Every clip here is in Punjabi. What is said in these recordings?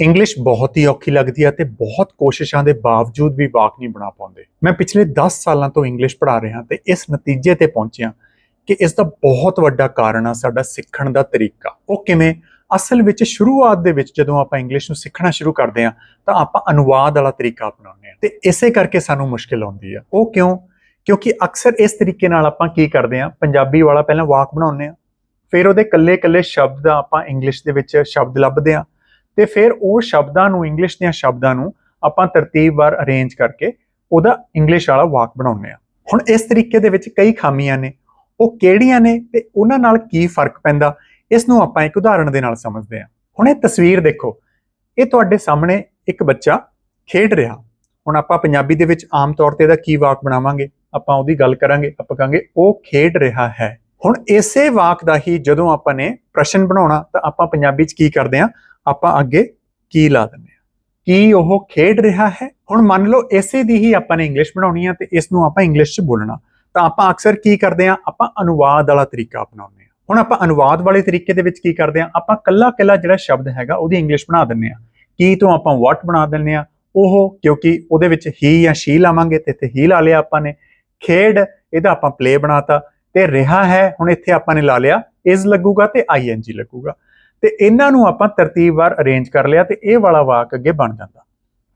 ਇੰਗਲਿਸ਼ ਬਹੁਤ ਹੀ ਔਖੀ ਲੱਗਦੀ ਹੈ ਤੇ ਬਹੁਤ ਕੋਸ਼ਿਸ਼ਾਂ ਦੇ ਬਾਵਜੂਦ ਵੀ ਵਾਕ ਨਹੀਂ ਬਣਾ ਪਾਉਂਦੇ। ਮੈਂ ਪਿਛਲੇ 10 ਸਾਲਾਂ ਤੋਂ ਇੰਗਲਿਸ਼ ਪੜ੍ਹਾ ਰਿਹਾ ਤੇ ਇਸ ਨਤੀਜੇ ਤੇ ਪਹੁੰਚਿਆ ਕਿ ਇਸ ਦਾ ਬਹੁਤ ਵੱਡਾ ਕਾਰਨ ਆ ਸਾਡਾ ਸਿੱਖਣ ਦਾ ਤਰੀਕਾ। ਉਹ ਕਿਵੇਂ? ਅਸਲ ਵਿੱਚ ਸ਼ੁਰੂਆਤ ਦੇ ਵਿੱਚ ਜਦੋਂ ਆਪਾਂ ਇੰਗਲਿਸ਼ ਨੂੰ ਸਿੱਖਣਾ ਸ਼ੁਰੂ ਕਰਦੇ ਹਾਂ, ਤਾਂ ਆਪਾਂ ਅਨੁਵਾਦ ਵਾਲਾ ਤਰੀਕਾ ਅਪਣਾਉਂਦੇ ਹਾਂ। ਤੇ ਇਸੇ ਕਰਕੇ ਸਾਨੂੰ ਮੁਸ਼ਕਿਲ ਆਉਂਦੀ ਆ। ਉਹ ਕਿਉਂ? ਕਿਉਂਕਿ ਅਕਸਰ ਇਸ ਤਰੀਕੇ ਨਾਲ ਆਪਾਂ ਕੀ ਕਰਦੇ ਹਾਂ, ਪੰਜਾਬੀ ਵਾਲਾ ਪਹਿਲਾਂ ਵਾਕ ਬਣਾਉਂਦੇ ਹਾਂ, ਫਿਰ ਉਹਦੇ ਕੱਲੇ-ਕੱਲੇ ਸ਼ਬਦ ਆਪਾਂ ਇੰਗਲਿਸ਼ ਦੇ ਵਿੱਚ ਸ਼ਬਦ ਲੱਭਦੇ ਹਾਂ ਤੇ ਫਿਰ ਉਹ ਸ਼ਬਦਾਂ ਨੂੰ ਇੰਗਲਿਸ਼ ਦੀਆਂ ਸ਼ਬਦਾਂ ਨੂੰ ਆਪਾਂ ਤਰਤੀਬਵਾਰ ਅਰੇਂਜ ਕਰਕੇ ਉਹਦਾ ਇੰਗਲਿਸ਼ ਵਾਲਾ ਵਾਕ ਬਣਾਉਂਦੇ ਆ ਹੁਣ ਇਸ ਤਰੀਕੇ ਦੇ ਵਿੱਚ ਕਈ ਖਾਮੀਆਂ ਨੇ। ਉਹ ਕਿਹੜੀਆਂ ਨੇ ਤੇ ਉਹਨਾਂ ਨਾਲ ਕੀ ਫ਼ਰਕ ਪੈਂਦਾ? ਇਸ ਨੂੰ ਆਪਾਂ ਇੱਕ ਉਦਾਹਰਣ ਦੇ ਨਾਲ ਸਮਝਦੇ ਹਾਂ। ਹੁਣ ਇਹ ਤਸਵੀਰ ਦੇਖੋ। ਇਹ ਤੁਹਾਡੇ ਸਾਹਮਣੇ ਇੱਕ ਬੱਚਾ ਖੇਡ ਰਿਹਾ। ਹੁਣ ਆਪਾਂ ਪੰਜਾਬੀ ਦੇ ਵਿੱਚ ਆਮ ਤੌਰ ਤੇ ਇਹਦਾ ਕੀ ਵਾਕ ਬਣਾਵਾਂਗੇ? ਆਪਾਂ ਉਹਦੀ ਗੱਲ ਕਰਾਂਗੇ, ਆਪਾਂ ਕਹਾਂਗੇ, ਉਹ ਖੇਡ ਰਿਹਾ ਹੈ। ਹੁਣ ਇਸੇ ਵਾਕ ਦਾ ਹੀ ਜਦੋਂ ਆਪਾਂ ਨੇ ਪ੍ਰਸ਼ਨ ਬਣਾਉਣਾ ਤਾਂ ਆਪਾਂ ਪੰਜਾਬੀ 'ਚ ਕੀ ਕਰਦੇ ਹਾਂ? ਆਪਾਂ ਅੱਗੇ ਕੀ ਲਾ ਦਿੰਦੇ ਹਾਂ? ਕੀ ਉਹ ਖੇਡ ਰਿਹਾ ਹੈ? ਹੁਣ ਮੰਨ ਲਓ ਇਸੇ ਦੀ ਹੀ ਆਪਾਂ ਨੇ ਇੰਗਲਿਸ਼ ਬਣਾਉਣੀ ਆ ਤੇ ਇਸ ਨੂੰ ਆਪਾਂ ਇੰਗਲਿਸ਼ 'ਚ ਬੋਲਣਾ। ਤਾਂ ਆਪਾਂ ਅਕਸਰ ਕੀ ਕਰਦੇ ਹਾਂ? ਆਪਾਂ ਅਨੁਵਾਦ ਵਾਲਾ ਤਰੀਕਾ ਅਪਣਾਉਂਦੇ ਹਾਂ। ਹੁਣ ਆਪਾਂ ਅਨੁਵਾਦ ਵਾਲੇ ਤਰੀਕੇ ਦੇ ਵਿੱਚ ਕੀ ਕਰਦੇ ਹਾਂ? ਆਪਾਂ ਕੱਲਾ ਕੱਲਾ ਜਿਹੜਾ ਸ਼ਬਦ ਹੈਗਾ ਉਹਦੀ ਇੰਗਲਿਸ਼ ਬਣਾ ਦਿੰਦੇ ਹਾਂ। ਕੀ ਤੋਂ ਆਪਾਂ ਵਾਟ ਬਣਾ ਦਿੰਦੇ ਹਾਂ? ਉਹ ਕਿਉਂਕਿ ਉਹਦੇ ਵਿੱਚ ਹੀ ਜਾਂ ਸ਼ੀ ਲਾਵਾਂਗੇ ਤੇ ਇੱਥੇ ਹੀ ਲਾ ਲਿਆ ਆਪਾਂ ਨੇ। ਖੇਡ, ਇਹਦਾ ਆਪਾਂ ਪਲੇ ਬਣਾਤਾ ਤੇ ਰਿਹਾ ਹੈ, ਹੁਣ ਇੱਥੇ ਆਪਾਂ ਨੇ ਲਾ ਲਿਆ ਇਜ਼ ਲੱਗੂਗਾ ਤੇ ਆਈਐਨਜੀ ਲੱਗੂਗਾ। ਤੇ ਇਹਨਾਂ ਨੂੰ ਆਪਾਂ ਤਰਤੀਬਵਾਰ ਅਰੇਂਜ ਕਰ ਲਿਆ ਤੇ ਇਹ ਵਾਲਾ ਵਾਕ ਅੱਗੇ ਬਣ ਜਾਂਦਾ।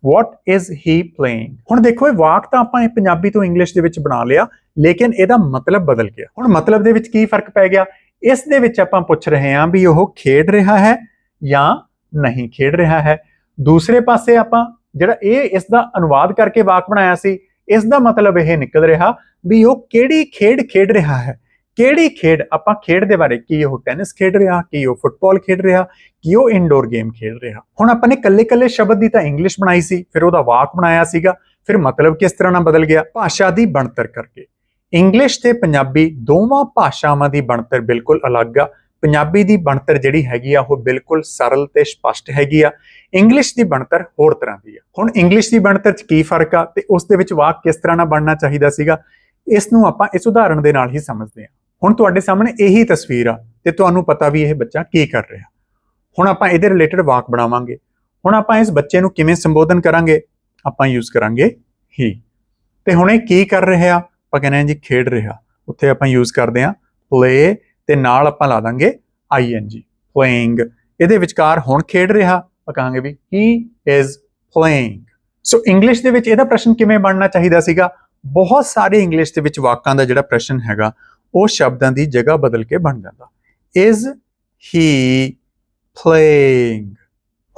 ਵਾਟ ਇਜ਼ ਹੀ ਪਲੇਇੰਗ ਹੁਣ ਦੇਖੋ ਇਹ ਵਾਕ ਤਾਂ ਆਪਾਂ ਇਹ ਪੰਜਾਬੀ ਤੋਂ ਇੰਗਲਿਸ਼ ਦੇ ਵਿੱਚ ਬਣਾ ਲਿਆ, ਲੇਕਿਨ ਇਹਦਾ ਮਤਲਬ ਬਦਲ ਗਿਆ। ਹੁਣ ਮਤਲਬ ਦੇ ਵਿੱਚ ਕੀ ਫ਼ਰਕ ਪੈ ਗਿਆ? ਇਸ ਦੇ ਵਿੱਚ ਆਪਾਂ ਪੁੱਛ ਰਹੇ ਹਾਂ ਵੀ ਉਹ ਖੇਡ ਰਿਹਾ ਹੈ ਜਾਂ ਨਹੀਂ ਖੇਡ ਰਿਹਾ ਹੈ। ਦੂਸਰੇ ਪਾਸੇ ਆਪਾਂ ਜਿਹੜਾ ਇਹ ਇਸ ਦਾ ਅਨੁਵਾਦ ਕਰਕੇ ਵਾਕ ਬਣਾਇਆ ਸੀ, ਇਸ ਦਾ ਮਤਲਬ ਇਹ ਨਿਕਲ ਰਿਹਾ ਵੀ ਉਹ ਕਿਹੜੀ ਖੇਡ ਖੇਡ ਰਿਹਾ ਹੈ? ਕਿਹੜੀ ਖੇਡ ਆਪਾਂ ਖੇਡ ਦੇ ਬਾਰੇ ਕੀ ਉਹ ਟੈਨਿਸ ਖੇਡ ਰਿਹਾ, ਕੀ ਉਹ ਫੁੱਟਬਾਲ ਖੇਡ ਰਿਹਾ, ਕੀ ਉਹ ਇਨਡੋਰ ਗੇਮ ਖੇਡ ਰਿਹਾ। ਹੁਣ ਆਪਾਂ ਨੇ ਕੱਲੇ-ਕੱਲੇ ਸ਼ਬਦ ਦੀ ਤਾਂ ਇੰਗਲਿਸ਼ ਬਣਾਈ ਸੀ, ਫਿਰ ਉਹਦਾ ਵਾਕ ਬਣਾਇਆ ਸੀਗਾ, ਫਿਰ ਮਤਲਬ ਕਿਸ ਤਰ੍ਹਾਂ ਨਾਲ ਬਦਲ ਗਿਆ? ਭਾਸ਼ਾ ਦੀ ਬਣਤਰ ਕਰਕੇ। ਇੰਗਲਿਸ਼ ਤੇ ਪੰਜਾਬੀ ਦੋਵਾਂ ਭਾਸ਼ਾਵਾਂ ਦੀ ਬਣਤਰ ਬਿਲਕੁਲ ਅਲੱਗ ਆ। ਪੰਜਾਬੀ ਦੀ ਬਣਤਰ ਜਿਹੜੀ ਹੈਗੀ ਆ, ਉਹ ਬਿਲਕੁਲ ਸਰਲ ਤੇ ਸਪਸ਼ਟ ਹੈਗੀ ਆ। ਇੰਗਲਿਸ਼ ਦੀ ਬਣਤਰ ਹੋਰ ਤਰ੍ਹਾਂ ਦੀ ਆ। ਹੁਣ ਇੰਗਲਿਸ਼ ਦੀ ਬਣਤਰ 'ਚ ਕੀ ਫ਼ਰਕ ਆ ਤੇ ਉਸ ਦੇ ਵਿੱਚ ਵਾਕ ਕਿਸ ਤਰ੍ਹਾਂ ਨਾਲ ਬਣਨਾ ਚਾਹੀਦਾ ਸੀਗਾ, ਇਸ ਨੂੰ ਆਪਾਂ ਇਸ ਉਦਾਹਰਣ ਦੇ ਨਾਲ ਹੀ ਸਮਝਦੇ ਹਾਂ ਹੁਣ ਤੁਹਾਡੇ ਸਾਹਮਣੇ ਇਹੀ ਤਸਵੀਰ ਆ ਤੇ ਤੁਹਾਨੂੰ ਪਤਾ ਵੀ ਇਹ ਬੱਚਾ ਕੀ ਕਰ ਰਿਹਾ। ਹੁਣ ਆਪਾਂ ਇਹਦੇ ਰਿਲੇਟਡ ਵਾਕ ਬਣਾਵਾਂਗੇ। ਹੁਣ ਆਪਾਂ ਇਸ ਬੱਚੇ ਨੂੰ ਕਿਵੇਂ ਸੰਬੋਧਨ ਕਰਾਂਗੇ, ਆਪਾਂ ਯੂਜ਼ ਕਰਾਂਗੇ ਹੀ ਤੇ ਹੁਣ ਇਹ ਕੀ ਕਰ ਰਿਹਾ? ਆਪਾਂ ਕਹਿੰਦੇ ਹਾਂ ਜੀ ਖੇਡ ਰਿਹਾ। ਉੱਥੇ ਆਪਾਂ ਯੂਜ਼ ਕਰਦੇ ਹਾਂ ਪਲੇ ਤੇ ਨਾਲ ਆਪਾਂ ਲਾ ਦਾਂਗੇ ਆਈਐਨਜੀ ਪਲੇਇੰਗ ਇਹਦੇ ਵਿਚਕਾਰ ਹੁਣ ਖੇਡ ਰਿਹਾ। ਆਪਾਂ ਕਹਾਂਗੇ ਵੀ he is playing so English ਦੇ ਵਿੱਚ ਇਹਦਾ ਪ੍ਰਸ਼ਨ ਕਿਵੇਂ ਬਣਨਾ ਚਾਹੀਦਾ ਸੀਗਾ? ਬਹੁਤ ਸਾਰੇ ਇੰਗਲਿਸ਼ ਦੇ ਵਿੱਚ ਵਾਕਾਂ ਦਾ ਜਿਹੜਾ ਪ੍ਰਸ਼ਨ ਹੈਗਾ ਉਹ ਸ਼ਬਦਾਂ ਦੀ ਜਗ੍ਹਾ ਬਦਲ ਕੇ ਬਣ ਜਾਂਦਾ। ਇਜ਼ ਹੀ ਪਲੇਇੰਗ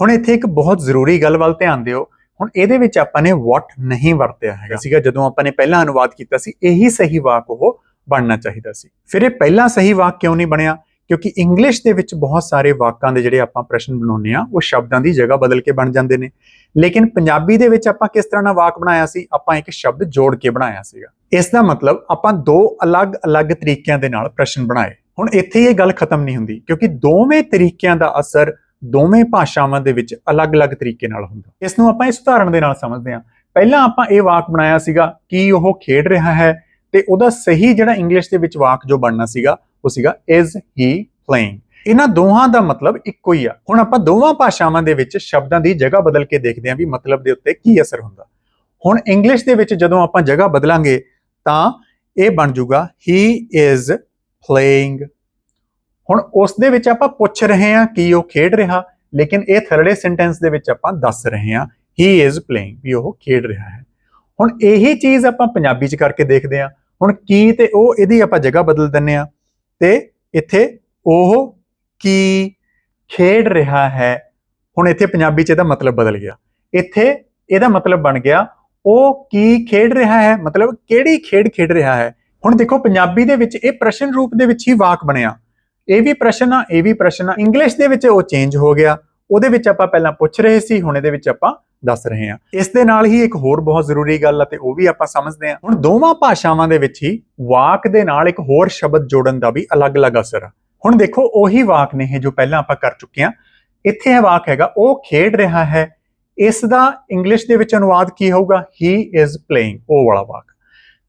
ਹੁਣ ਇੱਥੇ ਇੱਕ ਬਹੁਤ ਜ਼ਰੂਰੀ ਗੱਲ ਵੱਲ ਧਿਆਨ ਦਿਓ। ਹੁਣ ਇਹਦੇ ਵਿੱਚ ਆਪਾਂ ਨੇ ਵਾਟ ਨਹੀਂ ਵਰਤਿਆ ਹੈਗਾ। ਸੀਗਾ ਜਦੋਂ ਆਪਾਂ ਨੇ ਪਹਿਲਾ ਅਨੁਵਾਦ ਕੀਤਾ ਸੀ ਇਹੀ ਸਹੀ ਵਾਕ ਉਹ ਬਣਨਾ ਚਾਹੀਦਾ ਸੀ। ਫਿਰ ਇਹ ਪਹਿਲਾ ਸਹੀ ਵਾਕ ਕਿਉਂ ਨਹੀਂ ਬਣਿਆ? ਕਿਉਂਕਿ ਇੰਗਲਿਸ਼ ਦੇ ਵਿੱਚ ਬਹੁਤ ਸਾਰੇ ਵਾਕਾਂ ਦੇ ਜਿਹੜੇ ਆਪਾਂ ਪ੍ਰਸ਼ਨ ਬਣਾਉਂਦੇ ਆ ਉਹ ਸ਼ਬਦਾਂ ਦੀ ਜਗ੍ਹਾ ਬਦਲ ਕੇ ਬਣ ਜਾਂਦੇ ਨੇ। ਲੇਕਿਨ ਪੰਜਾਬੀ ਦੇ ਵਿੱਚ ਆਪਾਂ ਕਿਸ ਤਰ੍ਹਾਂ ਨਾਲ ਵਾਕ ਬਣਾਇਆ ਸੀ? ਆਪਾਂ ਇੱਕ ਸ਼ਬਦ ਜੋੜ ਕੇ ਬਣਾਇਆ ਸੀਗਾ। ਇਸ ਦਾ ਮਤਲਬ ਆਪਾਂ ਦੋ ਅਲੱਗ-ਅਲੱਗ ਤਰੀਕਿਆਂ ਦੇ ਨਾਲ ਪ੍ਰਸ਼ਨ ਬਣਾਏ। ਹੁਣ ਇੱਥੇ ਇਹ ਗੱਲ ਖਤਮ ਨਹੀਂ ਹੁੰਦੀ, ਕਿਉਂਕਿ ਦੋਵੇਂ ਤਰੀਕਿਆਂ ਦਾ ਅਸਰ ਦੋਵੇਂ ਭਾਸ਼ਾਵਾਂ ਦੇ ਵਿੱਚ ਅਲੱਗ-ਅਲੱਗ ਤਰੀਕੇ ਨਾਲ ਹੁੰਦਾ। ਇਸ ਨੂੰ ਆਪਾਂ ਇਸ ਉਦਾਹਰਣ ਦੇ ਨਾਲ ਸਮਝਦੇ ਹਾਂ। ਪਹਿਲਾਂ ਆਪਾਂ ਇਹ ਵਾਕ ਬਣਾਇਆ ਸੀਗਾ, ਕਿ ਉਹ ਖੇਡ ਰਿਹਾ ਹੈ? ਤੇ ਉਹਦਾ ਸਹੀ ਜਿਹੜਾ ਇੰਗਲਿਸ਼ ਦੇ ਵਿੱਚ ਵਾਕ ਜੋ ਬਣਨਾ ਸੀਗਾ ਉਹ ਸੀਗਾ ਇਜ਼ ਹੀ ਪਲੇਇੰਗ ਇਹਨਾਂ ਦੋਹਾਂ ਦਾ ਮਤਲਬ ਇੱਕੋ ਹੀ ਆ। ਹੁਣ ਆਪਾਂ ਦੋਵਾਂ ਭਾਸ਼ਾਵਾਂ ਦੇ ਵਿੱਚ ਸ਼ਬਦਾਂ ਦੀ ਜਗ੍ਹਾ ਬਦਲ ਕੇ ਦੇਖਦੇ ਹਾਂ ਵੀ ਮਤਲਬ ਦੇ ਉੱਤੇ ਕੀ ਅਸਰ ਹੁੰਦਾ। ਹੁਣ ਇੰਗਲਿਸ਼ ਦੇ ਵਿੱਚ ਜਦੋਂ ਆਪਾਂ ਜਗ੍ਹਾ ਬਦਲਾਂਗੇ, ਤਾਂ ਇਹ ਬਣ ਜਾਊਗਾ ਹੀ ਇਜ਼ ਪਲੇਇੰਗ ਹੁਣ ਉਸ ਦੇ ਵਿੱਚ ਆਪਾਂ ਪੁੱਛ ਰਹੇ ਹਾਂ ਕਿ ਉਹ ਖੇਡ ਰਿਹਾ, ਲੇਕਿਨ ਇਹ ਥਰਡੇ ਸੈਂਟੈਂਸ ਦੇ ਵਿੱਚ ਆਪਾਂ ਦੱਸ ਰਹੇ ਹਾਂ ਹੀ ਇਜ਼ ਪਲੇਇੰਗ ਵੀ ਉਹ ਖੇਡ ਰਿਹਾ ਹੈ। ਹੁਣ ਇਹੀ ਚੀਜ਼ ਆਪਾਂ ਪੰਜਾਬੀ 'ਚ ਕਰਕੇ ਦੇਖਦੇ ਹਾਂ। ਹੁਣ ਕੀ ਤੇ ਉਹ ਇਹਦੀ ਆਪਾਂ ਜਗ੍ਹਾ ਬਦਲ ਦਿੰਨੇ ਆ ਤੇ ਇੱਥੇ ਉਹ ਕੀ ਖੇਡ ਰਿਹਾ ਹੈ? ਹੁਣ ਇੱਥੇ ਪੰਜਾਬੀ 'ਚ ਇਹਦਾ ਮਤਲਬ ਬਦਲ ਗਿਆ। ਇੱਥੇ ਇਹਦਾ ਮਤਲਬ ਬਣ ਗਿਆ, ਉਹ ਕੀ ਖੇਡ ਰਿਹਾ ਹੈ? ਮਤਲਬ ਕਿਹੜੀ ਖੇਡ ਖੇਡ ਰਿਹਾ ਹੈ? ਹੁਣ ਦੇਖੋ, ਪੰਜਾਬੀ ਦੇ ਵਿੱਚ ਇਹ ਪ੍ਰਸ਼ਨ ਰੂਪ ਦੇ ਵਿੱਚ ਹੀ ਵਾਕ ਬਣਿਆ। ਇਹ ਵੀ ਪ੍ਰਸ਼ਨ ਆ, ਇਹ ਵੀ ਪ੍ਰਸ਼ਨ ਆ। ਇੰਗਲਿਸ਼ ਦੇ ਵਿੱਚ ਉਹ ਚੇਂਜ ਹੋ ਗਿਆ। ਉਹਦੇ ਵਿੱਚ ਆਪਾਂ ਪਹਿਲਾਂ ਪੁੱਛ ਰਹੇ ਸੀ, ਹੁਣ ਇਹਦੇ ਵਿੱਚ ਆਪਾਂ ਦੱਸ ਰਹੇ ਹਾਂ। ਇਸ ਦੇ ਨਾਲ ਹੀ ਇੱਕ ਹੋਰ ਬਹੁਤ ਜ਼ਰੂਰੀ ਗੱਲ ਆ ਤੇ ਉਹ ਵੀ ਆਪਾਂ ਸਮਝਦੇ ਹਾਂ। ਹੁਣ ਦੋਵਾਂ ਭਾਸ਼ਾਵਾਂ ਦੇ ਵਿੱਚ ਹੀ ਵਾਕ ਦੇ ਨਾਲ ਇੱਕ ਹੋਰ ਸ਼ਬਦ ਜੋੜਨ ਦਾ ਵੀ ਅਲੱਗ-ਅਲੱਗ ਅਸਰ ਆ। ਹੁਣ ਦੇਖੋ, ਉਹੀ ਵਾਕ ਨੇ ਜੋ ਪਹਿਲਾਂ ਆਪਾਂ ਕਰ ਚੁੱਕੇ ਹਾਂ। ਇੱਥੇ ਇਹ ਵਾਕ ਹੈਗਾ, ਉਹ ਖੇਡ ਰਿਹਾ ਹੈ। ਇਸ ਦਾ ਇੰਗਲਿਸ਼ ਦੇ ਵਿੱਚ ਅਨੁਵਾਦ ਕੀ ਹੋਊਗਾ? ਹੀ ਇਜ਼ ਪਲੇਇੰਗ ਉਹ ਵਾਲਾ ਵਾਕ।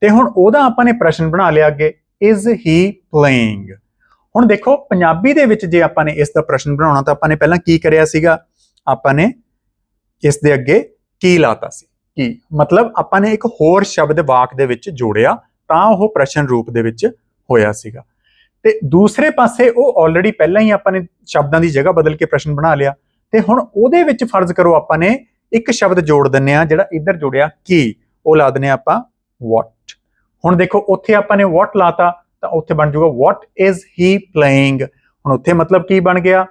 ਤੇ ਹੁਣ ਉਹਦਾ ਆਪਾਂ ਨੇ ਪ੍ਰਸ਼ਨ ਬਣਾ ਲਿਆ ਅੱਗੇ ਇਜ਼ ਹੀ ਪਲੇਇੰਗ ਹੁਣ ਦੇਖੋ, ਪੰਜਾਬੀ ਦੇ ਵਿੱਚ ਜੇ ਆਪਾਂ ਨੇ ਇਸ ਦਾ ਪ੍ਰਸ਼ਨ ਬਣਾਉਣਾ ਤਾਂ ਆਪਾਂ ਨੇ ਪਹਿਲਾਂ ਕੀ ਕਰਿਆ ਸੀਗਾ? ਆਪਾਂ ਨੇ ਇਸ ਦੇ ਅੱਗੇ ਕੀ ਲਾਤਾ ਸੀ? ਕੀ? ਮਤਲਬ ਆਪਾਂ ਨੇ ਇੱਕ ਹੋਰ ਸ਼ਬਦ ਵਾਕ ਦੇ ਵਿੱਚ ਜੋੜਿਆ, ਤਾਂ ਉਹ ਪ੍ਰਸ਼ਨ ਰੂਪ ਦੇ ਵਿੱਚ ਹੋਇਆ ਸੀਗਾ। ਤੇ ਦੂਸਰੇ ਪਾਸੇ ਉਹ ਆਲਰੇਡੀ ਪਹਿਲਾਂ ਹੀ ਆਪਾਂ ਨੇ ਸ਼ਬਦਾਂ ਦੀ ਜਗ੍ਹਾ ਬਦਲ ਕੇ ਪ੍ਰਸ਼ਨ ਬਣਾ ਲਿਆ। ਤੇ ਹੁਣ ਉਹਦੇ ਵਿੱਚ ਫਰਜ਼ ਕਰੋ ਆਪਾਂ ਨੇ ਇੱਕ ਸ਼ਬਦ ਜੋੜ ਦਿੰਨੇ ਆ ਜਿਹੜਾ ਇੱਧਰ ਜੁੜਿਆ ਕੀ? ਉਹ ਲਾ ਦਿੰਨੇ ਆਪਾਂ what ਹੁਣ ਦੇਖੋ, ਉੱਥੇ ਆਪਾਂ ਨੇ what ਲਾਤਾ, ਤਾਂ ਉੱਥੇ ਬਣ ਜਾਊਗਾ what ਇਜ਼ ਹੀ ਪਲੇਇੰਗ ਹੁਣ ਉੱਥੇ ਮਤਲਬ ਕੀ ਬਣ ਗਿਆ?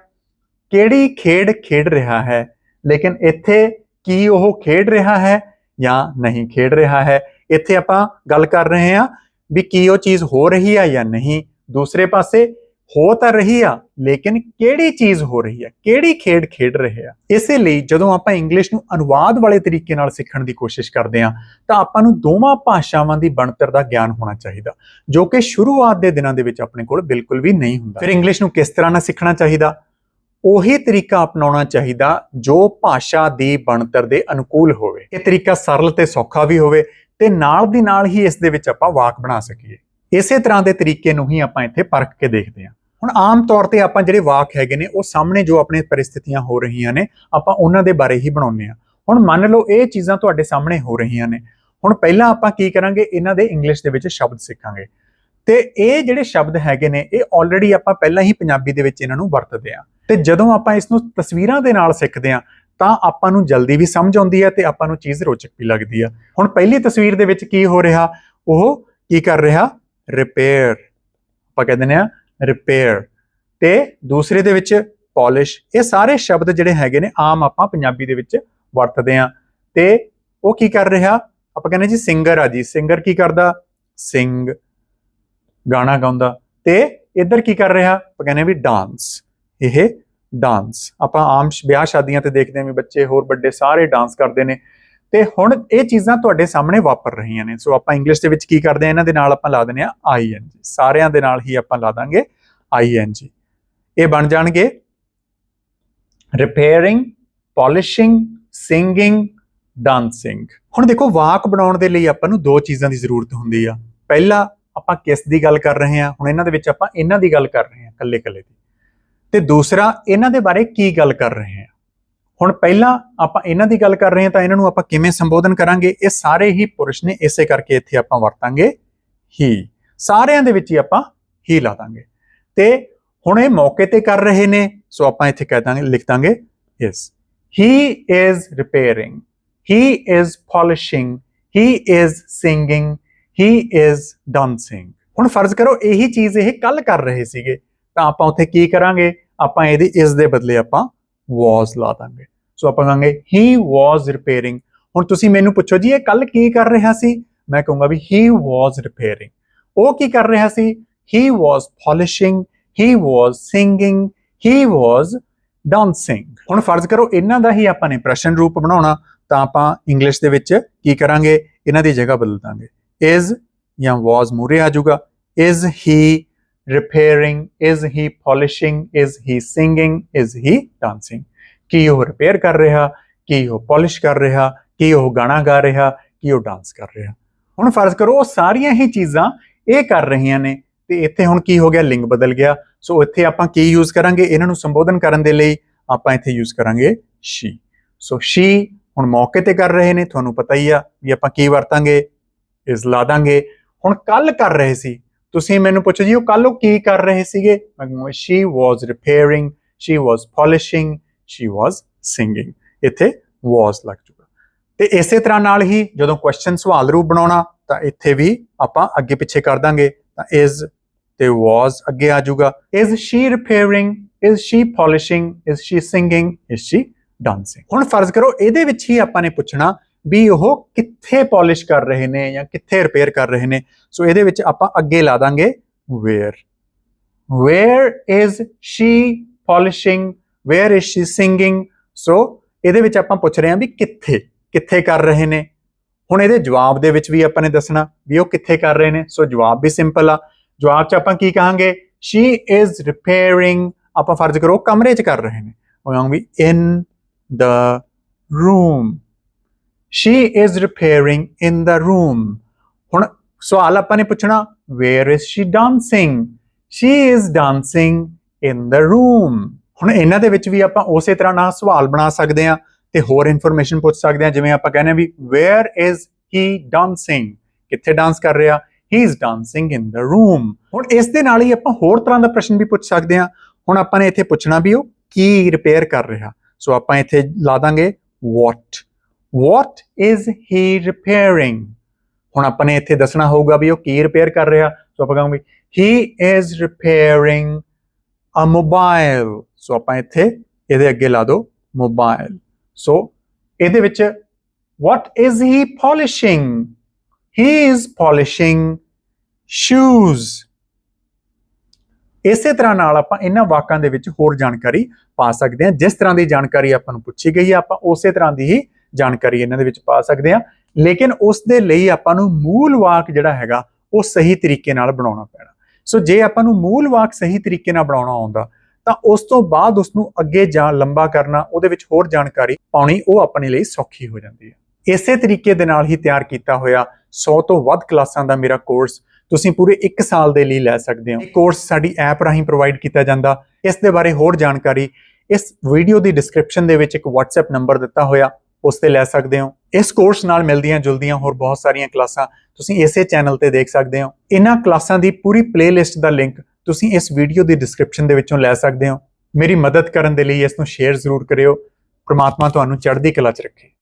ਕਿਹੜੀ ਖੇਡ ਖੇਡ ਰਿਹਾ ਹੈ? ਲੇਕਿਨ ਇੱਥੇ ਕੀ ਉਹ ਖੇਡ ਰਿਹਾ ਹੈ ਜਾਂ ਨਹੀਂ ਖੇਡ ਰਿਹਾ ਹੈ? ਇੱਥੇ ਆਪਾਂ ਗੱਲ ਕਰ ਰਹੇ ਹਾਂ ਵੀ ਕੀ ਉਹ ਚੀਜ਼ ਹੋ ਰਹੀ ਹੈ ਜਾਂ ਨਹੀਂ। ਦੂਸਰੇ ਪਾਸੇ ਹੋ ਤਾਂ ਰਹੀ ਆ, ਲੇਕਿਨ ਕਿਹੜੀ ਚੀਜ਼ ਹੋ ਰਹੀ ਹੈ ਕਿਹੜੀ ਖੇਡ ਖੇਡ ਰਹੇ ਆ? ਇਸੇ ਲਈ ਜਦੋਂ ਆਪਾਂ ਇੰਗਲਿਸ਼ ਨੂੰ ਅਨੁਵਾਦ ਵਾਲੇ ਤਰੀਕੇ ਨਾਲ ਸਿੱਖਣ ਦੀ ਕੋਸ਼ਿਸ਼ ਕਰਦੇ ਹਾਂ, ਤਾਂ ਆਪਾਂ ਨੂੰ ਦੋਵਾਂ ਭਾਸ਼ਾਵਾਂ ਦੀ ਬਣਤਰ ਦਾ ਗਿਆਨ ਹੋਣਾ ਚਾਹੀਦਾ, ਜੋ ਕਿ ਸ਼ੁਰੂਆਤ ਦੇ ਦਿਨਾਂ ਦੇ ਵਿੱਚ ਆਪਣੇ ਕੋਲ ਬਿਲਕੁਲ ਵੀ ਨਹੀਂ ਹੁੰਦਾ। ਫਿਰ ਇੰਗਲਿਸ਼ ਨੂੰ ਕਿਸ ਤਰ੍ਹਾਂ ਨਾਲ ਸਿੱਖਣਾ ਚਾਹੀਦਾ? ਉਹੀ ਤਰੀਕਾ ਅਪਣਾਉਣਾ ਚਾਹੀਦਾ ਜੋ ਭਾਸ਼ਾ ਦੀ ਬਣਤਰ ਦੇ ਅਨੁਕੂਲ ਹੋਵੇ। ਇਹ ਤਰੀਕਾ ਸਰਲ ਤੇ ਸੌਖਾ ਵੀ ਹੋਵੇ ਤੇ ਨਾਲ ਦੀ ਨਾਲ ਹੀ ਇਸ ਦੇ ਵਿੱਚ ਆਪਾਂ ਵਾਕ ਬਣਾ ਸਕੀਏ। ਇਸੇ ਤਰ੍ਹਾਂ ਦੇ ਤਰੀਕੇ ਨੂੰ ਹੀ ਆਪਾਂ ਇੱਥੇ ਪਰਖ ਕੇ ਦੇਖਦੇ ਹਾਂ। ਹੁਣ ਆਮ ਤੌਰ ਤੇ ਆਪਾਂ ਜਿਹੜੇ ਵਾਕ ਹੈਗੇ ਨੇ, ਉਹ ਸਾਹਮਣੇ ਜੋ ਆਪਣੇ ਪਰਿਸਥਿਤੀਆਂ ਹੋ ਰਹੀਆਂ ਨੇ, ਆਪਾਂ ਉਹਨਾਂ ਦੇ ਬਾਰੇ ਹੀ ਬਣਾਉਂਦੇ ਹਾਂ। ਹੁਣ ਮੰਨ ਲਓ ਇਹ ਚੀਜ਼ਾਂ ਤੁਹਾਡੇ ਸਾਹਮਣੇ ਹੋ ਰਹੀਆਂ ਨੇ। ਹੁਣ ਪਹਿਲਾਂ ਆਪਾਂ ਕੀ ਕਰਾਂਗੇ, ਇਹਨਾਂ ਦੇ ਇੰਗਲਿਸ਼ ਦੇ ਵਿੱਚ ਸ਼ਬਦ ਸਿੱਖਾਂਗੇ। ਤੇ ਇਹ ਜਿਹੜੇ ਸ਼ਬਦ ਹੈਗੇ ਨੇ, ਇਹ ਆਲਰੇਡੀ ਆਪਾਂ ਪਹਿਲਾਂ ਹੀ ਪੰਜਾਬੀ ਦੇ ਵਿੱਚ ਇਹਨਾਂ ਨੂੰ ਵਰਤਦੇ ਆ ਤੇ ਜਦੋਂ ਆਪਾਂ ਇਸ ਨੂੰ ਤਸਵੀਰਾਂ ਦੇ ਨਾਲ ਸਿੱਖਦੇ ਆ ਤਾਂ ਆਪਾਂ ਨੂੰ ਜਲਦੀ ਵੀ ਸਮਝ ਆਉਂਦੀ ਹੈ ਤੇ ਆਪਾਂ ਨੂੰ ਚੀਜ਼ ਰੋਚਕ ਵੀ ਲੱਗਦੀ ਆ ਹੁਣ ਪਹਿਲੀ ਤਸਵੀਰ ਦੇ ਵਿੱਚ ਕੀ ਹੋ ਰਿਹਾ? ਉਹ ਕੀ ਕਰ ਰਿਹਾ? ਰਿਪੇਅਰ ਆਪਾਂ ਕਹਿੰਦੇ ਨੇ ਆ ਰਿਪੇਅਰ ਤੇ ਦੂਸਰੇ ਦੇ ਵਿੱਚ ਪਾਲਿਸ਼ ਇਹ ਸਾਰੇ ਸ਼ਬਦ ਜਿਹੜੇ ਹੈਗੇ ਨੇ, ਆਮ ਆਪਾਂ ਪੰਜਾਬੀ ਦੇ ਵਿੱਚ ਵਰਤਦੇ ਆ ਤੇ ਉਹ ਕੀ ਕਰ ਰਿਹਾ? ਆਪਾਂ ਕਹਿੰਦੇ ਜੀ ਸਿੰਗਰ ਆ ਜੀ। ਸਿੰਗਰ ਕੀ ਕਰਦਾ? ਸਿੰਗ ਗਾਣਾ ਗਾਉਂਦਾ। ਤੇ ਇੱਧਰ ਕੀ ਕਰ ਰਿਹਾ? ਆਪਾਂ ਕਹਿੰਦੇ ਵੀ ਡਾਂਸ ਇਹ ਡਾਂਸ ਆਪਾਂ ਆਮ ਵਿਆਹ ਸ਼ਾਦੀਆਂ ਤੇ ਦੇਖਦੇ ਹਾਂ ਵੀ ਬੱਚੇ ਹੋਰ ਵੱਡੇ ਸਾਰੇ ਡਾਂਸ ਕਰਦੇ ਨੇ। ਤੇ ਹੁਣ ਇਹ ਚੀਜ਼ਾਂ ਤੁਹਾਡੇ ਸਾਹਮਣੇ ਵਾਪਰ ਰਹੀਆਂ ਨੇ। ਸੋ ਆਪਾਂ ਇੰਗਲਿਸ਼ ਦੇ ਵਿੱਚ ਕੀ ਕਰਦੇ ਆ ਇਹਨਾਂ ਦੇ ਨਾਲ ਆਪਾਂ ਲਾ ਦਿੰਦੇ ਆ ਆਈਐਨਜੀ ਸਾਰਿਆਂ ਦੇ ਨਾਲ ਹੀ ਆਪਾਂ ਲਾ ਦਾਂਗੇ ਆਈਐਨਜੀ ਇਹ ਬਣ ਜਾਣਗੇ ਰਿਪੇਅਰਿੰਗ ਪਾਲਿਸ਼ਿੰਗ ਸਿੰਗਿੰਗ ਡਾਂਸਿੰਗ ਹੁਣ ਦੇਖੋ ਵਾਕ ਬਣਾਉਣ ਦੇ ਲਈ ਆਪਾਂ ਨੂੰ ਦੋ ਚੀਜ਼ਾਂ ਦੀ ਜ਼ਰੂਰਤ ਹੁੰਦੀ ਆ। ਪਹਿਲਾ ਆਪਾਂ ਕਿਸ ਦੀ ਗੱਲ ਕਰ ਰਹੇ ਹਾਂ? ਹੁਣ ਇਹਨਾਂ ਦੇ ਵਿੱਚ ਆਪਾਂ ਇਹਨਾਂ ਦੀ ਗੱਲ ਕਰ ਰਹੇ ਹਾਂ ਇਕੱਲੇ ਇਕੱਲੇ ਦੀ। ਤੇ ਦੂਸਰਾ, ਇਹਨਾਂ ਦੇ ਬਾਰੇ ਕੀ ਗੱਲ ਕਰ ਰਹੇ ਹਾਂ? ਹੁਣ ਪਹਿਲਾਂ ਆਪਾਂ ਇਹਨਾਂ ਦੀ ਗੱਲ ਕਰ ਰਹੇ ਹਾਂ ਤਾਂ ਇਹਨਾਂ ਨੂੰ ਆਪਾਂ ਕਿਵੇਂ ਸੰਬੋਧਨ ਕਰਾਂਗੇ? ਇਹ ਸਾਰੇ ਹੀ ਪੁਰਸ਼ ਨੇ ਇਸੇ ਕਰਕੇ ਇੱਥੇ ਆਪਾਂ ਵਰਤਾਂਗੇ ਹੀ। ਸਾਰਿਆਂ ਦੇ ਵਿੱਚ ਹੀ ਆਪਾਂ ਹੀ ਲਾ ਦਾਂਗੇ। ਤੇ ਹੁਣ ਇਹ ਮੌਕੇ ਤੇ ਕਰ ਰਹੇ ਨੇ, ਸੋ ਆਪਾਂ ਇੱਥੇ ਕਹਿ ਦਾਂਗੇ, ਲਿਖ ਦਾਂਗੇ, ਇਸ। He is repairing he is polishing. He is singing he is dancing ਹੁਣ ਫਰਜ਼ ਕਰੋ ਇਹੀ ਚੀਜ਼ ਇਹ ਕੱਲ ਕਰ ਰਹੇ ਸੀਗੇ, ਤਾਂ ਆਪਾਂ ਉੱਥੇ ਕੀ ਕਰਾਂਗੇ? ਆਪਾਂ ਇਹਦੀ ਇਸ ਦੇ ਬਦਲੇ ਆਪਾਂ was ਲਾ ਦਾਂਗੇ। ਸੋ ਆਪਾਂ ਕਹਾਂਗੇ, he was repairing ਹੁਣ ਤੁਸੀਂ ਮੈਨੂੰ ਪੁੱਛੋ ਜੀ, ਇਹ ਕੱਲ ਕੀ ਕਰ ਰਿਹਾ ਸੀ? ਮੈਂ ਕਹੂੰਗਾ ਵੀ he was repairing ਉਹ ਕੀ ਕਰ ਰਿਹਾ ਸੀ? He was polishing he was singing he was dancing ਹੁਣ ਫਰਜ਼ ਕਰੋ ਇਹਨਾਂ ਦਾ ਹੀ ਆਪਾਂ ਨੇ ਪ੍ਰਸ਼ਨ ਰੂਪ ਬਣਾਉਣਾ, ਤਾਂ ਆਪਾਂ ਇੰਗਲਿਸ਼ ਦੇ ਵਿੱਚ ਕੀ ਕਰਾਂਗੇ? ਇਹਨਾਂ ਦੀ ਜਗ੍ਹਾ ਬਦਲ ਦਾਂਗੇ। ਇਜ਼ ਜਾਂ was ਮੂਰੇ ਆ ਜਾਊਗਾ is he repairing is he polishing is he singing is he dancing ਕੀ ਉਹ ਰਿਪੇਅਰ ਕਰ ਰਿਹਾ ਕੀ ਉਹ ਪਾਲਿਸ਼ ਕਰ ਰਿਹਾ ਕੀ ਉਹ ਗਾਣਾ ਗਾ ਰਿਹਾ ਕੀ ਉਹ ਡਾਂਸ ਕਰ ਰਿਹਾ ਹੁਣ ਫਰਜ਼ ਕਰੋ ਉਹ ਸਾਰੀਆਂ ਹੀ ਚੀਜ਼ਾਂ ਇਹ ਕਰ ਰਹੀਆਂ ਨੇ ਤੇ ਇੱਥੇ ਹੁਣ ਕੀ ਹੋ ਗਿਆ ਲਿੰਗ ਬਦਲ ਗਿਆ ਸੋ ਇੱਥੇ ਆਪਾਂ ਕੀ ਯੂਜ਼ ਕਰਾਂਗੇ ਇਹਨਾਂ ਨੂੰ ਸੰਬੋਧਨ ਕਰਨ ਦੇ ਲਈ ਆਪਾਂ ਇੱਥੇ ਯੂਜ਼ ਕਰਾਂਗੇ ਸ਼ੀ ਸੋ ਸ਼ੀ ਹੁਣ ਮੌਕੇ ਤੇ ਕਰ ਰਹੇ ਨੇ ਤੁਹਾਨੂੰ ਪਤਾ ਹੀ ਆ ਵੀ ਆਪਾਂ ਕੀ ਵਰਤਾਂਗੇ ਇਸ ਲਾ ਦਾਂਗੇ। ਹੁਣ ਕੱਲ ਕਰ ਰਹੇ ਸੀ। ਤੁਸੀਂ ਮੈਨੂੰ ਪੁੱਛੋ ਜੀ, ਉਹ ਕੱਲ ਉਹ ਕੀ ਕਰ ਰਹੇ ਸੀਗੇ? ਮੈਂ ਕਹੂੰਗਾ she was repairing, she was polishing, she was singing ਇੱਥੇ was ਲੱਗ ਜੂਗਾ ਤੇ ਇਸੇ ਤਰ੍ਹਾਂ ਨਾਲ ਹੀ ਜਦੋਂ ਕੁਐਸਚਨ ਸਵਾਲ ਰੂਪ ਬਣਾਉਣਾ, ਤਾਂ ਇੱਥੇ ਵੀ ਆਪਾਂ ਅੱਗੇ ਪਿੱਛੇ ਕਰ ਦਾਂਗੇ। ਤਾਂ ਇਜ਼ ਤੇ was ਅੱਗੇ ਆ ਜਾਊਗਾ। Is she repairing? Is she polishing? Is she singing? is she dancing? ਹੁਣ ਫਰਜ਼ ਕਰੋ ਇਹਦੇ ਵਿੱਚ ਹੀ ਆਪਾਂ ਨੇ ਪੁੱਛਣਾ ਵੀ ਉਹ ਕਿੱਥੇ ਪਾਲਿਸ਼ ਕਰ ਰਹੇ ਨੇ ਜਾਂ ਕਿੱਥੇ ਰਿਪੇਅਰ ਕਰ ਰਹੇ ਨੇ। ਸੋ ਇਹਦੇ ਵਿੱਚ ਆਪਾਂ ਅੱਗੇ ਲਾ ਦਾਂਗੇ where where is she polishing? Where is she singing so ਇਹਦੇ ਵਿੱਚ ਆਪਾਂ ਪੁੱਛ ਰਹੇ ਹਾਂ ਵੀ ਕਿੱਥੇ ਕਿੱਥੇ ਕਰ ਰਹੇ ਨੇ। ਹੁਣ ਇਹਦੇ ਜਵਾਬ ਦੇ ਵਿੱਚ ਵੀ ਆਪਾਂ ਨੇ ਦੱਸਣਾ ਵੀ ਉਹ ਕਿੱਥੇ ਕਰ ਰਹੇ ਨੇ। ਸੋ ਜਵਾਬ ਵੀ ਸਿੰਪਲ ਆ। ਜਵਾਬ 'ਚ ਆਪਾਂ ਕੀ ਕਹਾਂਗੇ? ਸ਼ੀ ਇਜ਼ ਰਿਪੇਅਰਿੰਗ ਆਪਾਂ ਫਰਜ਼ ਕਰੋ ਕਮਰੇ 'ਚ ਕਰ ਰਹੇ ਨੇ। ਉਹ ਕਹਾਂਗੇ ਵੀ in the room she is repairing in the room ਹੁਣ ਸਵਾਲ ਆਪਾਂ ਨੇ ਪੁੱਛਣਾ where is she dancing she is dancing in the room ਹੁਣ ਇਹਨਾਂ ਦੇ ਵਿੱਚ ਵੀ ਆਪਾਂ ਉਸੇ ਤਰ੍ਹਾਂ ਨਾਲ ਸਵਾਲ ਬਣਾ ਸਕਦੇ ਹਾਂ ਤੇ ਹੋਰ ਇਨਫੋਰਮੇਸ਼ਨ ਪੁੱਛ ਸਕਦੇ ਹਾਂ, ਜਿਵੇਂ ਆਪਾਂ ਕਹਿੰਦੇ ਹਾਂ ਵੀ ਵੇਅਰ ਇਜ਼ ਹੀ ਡਾਂਸਿੰਗ ਕਿੱਥੇ ਡਾਂਸ ਕਰ ਰਿਹਾ? He is dancing in the room ਹੁਣ ਇਸ ਦੇ ਨਾਲ ਹੀ ਆਪਾਂ ਹੋਰ ਤਰ੍ਹਾਂ ਦਾ ਪ੍ਰਸ਼ਨ ਵੀ ਪੁੱਛ ਸਕਦੇ ਹਾਂ। ਹੁਣ ਆਪਾਂ ਨੇ ਇੱਥੇ ਪੁੱਛਣਾ ਵੀ ਉਹ ਕੀ ਰਿਪੇਅਰ ਕਰ ਰਿਹਾ। ਸੋ ਆਪਾਂ ਇੱਥੇ ਲਾ ਦਾਂਗੇ what what is he repairing ਹੁਣ ਆਪਾਂ ਨੇ ਇੱਥੇ ਦੱਸਣਾ ਹੋਊਗਾ ਵੀ ਉਹ ਕੀ ਰਿਪੇਅਰ ਕਰ ਰਿਹਾ। ਸੋ ਆਪਾਂ ਕਹਾਂਗੇ he is repairing a mobile ਸੋ ਆਪਾਂ ਇੱਥੇ ਇਹਦੇ ਅੱਗੇ ਲਾ ਦੋ mobile ਸੋ ਇਹਦੇ ਵਿੱਚ what is he polishing? He is polishing shoes ਇਸੇ ਤਰ੍ਹਾਂ ਨਾਲ ਆਪਾਂ ਇਹਨਾਂ ਵਾਕਾਂ ਦੇ ਵਿੱਚ ਹੋਰ ਜਾਣਕਾਰੀ ਪਾ ਸਕਦੇ ਹਾਂ। ਜਿਸ ਤਰ੍ਹਾਂ ਦੀ ਜਾਣਕਾਰੀ ਆਪਾਂ ਨੂੰ ਪੁੱਛੀ ਗਈ ਹੈ ਆਪਾਂ ਉਸੇ ਤਰ੍ਹਾਂ ਦੀ ਹੀ ਜਾਣਕਾਰੀ ਇਹਨਾਂ ਦੇ ਵਿੱਚ ਪਾ ਸਕਦੇ ਹਾਂ। ਲੇਕਿਨ ਉਸ ਦੇ ਲਈ ਆਪਾਂ ਨੂੰ ਮੂਲ ਵਾਕ ਜਿਹੜਾ ਹੈਗਾ, ਉਹ ਸਹੀ ਤਰੀਕੇ ਨਾਲ ਬਣਾਉਣਾ ਪੈਣਾ। ਸੋ ਜੇ ਆਪਾਂ ਨੂੰ ਮੂਲ ਵਾਕ ਸਹੀ ਤਰੀਕੇ ਨਾਲ ਬਣਾਉਣਾ ਆਉਂਦਾ, ਤਾਂ ਉਸ ਤੋਂ ਬਾਅਦ ਉਸ ਨੂੰ ਅੱਗੇ ਜਾਂ ਲੰਬਾ ਕਰਨਾ, ਉਹਦੇ ਵਿੱਚ ਹੋਰ ਜਾਣਕਾਰੀ ਪਾਉਣੀ, ਉਹ ਆਪਣੇ ਲਈ ਸੌਖੀ ਹੋ ਜਾਂਦੀ ਹੈ। ਇਸੇ ਤਰੀਕੇ ਦੇ ਨਾਲ ਹੀ ਤਿਆਰ ਕੀਤਾ ਹੋਇਆ 100 ਤੋਂ ਵੱਧ ਕਲਾਸਾਂ ਦਾ ਮੇਰਾ ਕੋਰਸ ਤੁਸੀਂ ਪੂਰੇ 1 ਸਾਲ ਦੇ ਲਈ ਲੈ ਸਕਦੇ ਹੋ। ਇਹ ਕੋਰਸ ਸਾਡੀ ਐਪ ਰਾਹੀਂ ਪ੍ਰੋਵਾਈਡ ਕੀਤਾ ਜਾਂਦਾ। ਇਸ ਦੇ ਬਾਰੇ ਹੋਰ ਜਾਣਕਾਰੀ ਇਸ ਵੀਡੀਓ ਦੀ ਡਿਸਕ੍ਰਿਪਸ਼ਨ ਦੇ ਵਿੱਚ ਇੱਕ WhatsApp ਨੰਬਰ ਦਿੱਤਾ ਹੋਇਆ। ਉਸ ਤੇ ਲੈ ਸਕਦੇ ਹੋ। ਇਸ ਕੋਰਸ ਨਾਲ ਮਿਲਦੀਆਂ ਜੁਲਦੀਆਂ ਹੋਰ ਬਹੁਤ ਸਾਰੀਆਂ ਕਲਾਸਾਂ ਤੁਸੀਂ ਇਸੇ ਚੈਨਲ ਤੇ ਦੇਖ ਸਕਦੇ ਹੋ। ਇਹਨਾਂ ਕਲਾਸਾਂ ਦੀ ਪੂਰੀ ਪਲੇਲਿਸਟ ਦਾ ਲਿੰਕ ਤੁਸੀਂ ਇਸ ਵੀਡੀਓ ਦੀ ਡਿਸਕ੍ਰਿਪਸ਼ਨ ਦੇ ਵਿੱਚੋਂ ਲੈ ਸਕਦੇ ਹੋ। ਮੇਰੀ ਮਦਦ ਕਰਨ ਦੇ ਲਈ ਇਸ ਨੂੰ ਸ਼ੇਅਰ ਜ਼ਰੂਰ ਕਰਿਓ। ਪ੍ਰਮਾਤਮਾ ਤੁਹਾਨੂੰ ਚੜ੍ਹਦੀ ਕਲਾ 'ਚ ਰੱਖੇ।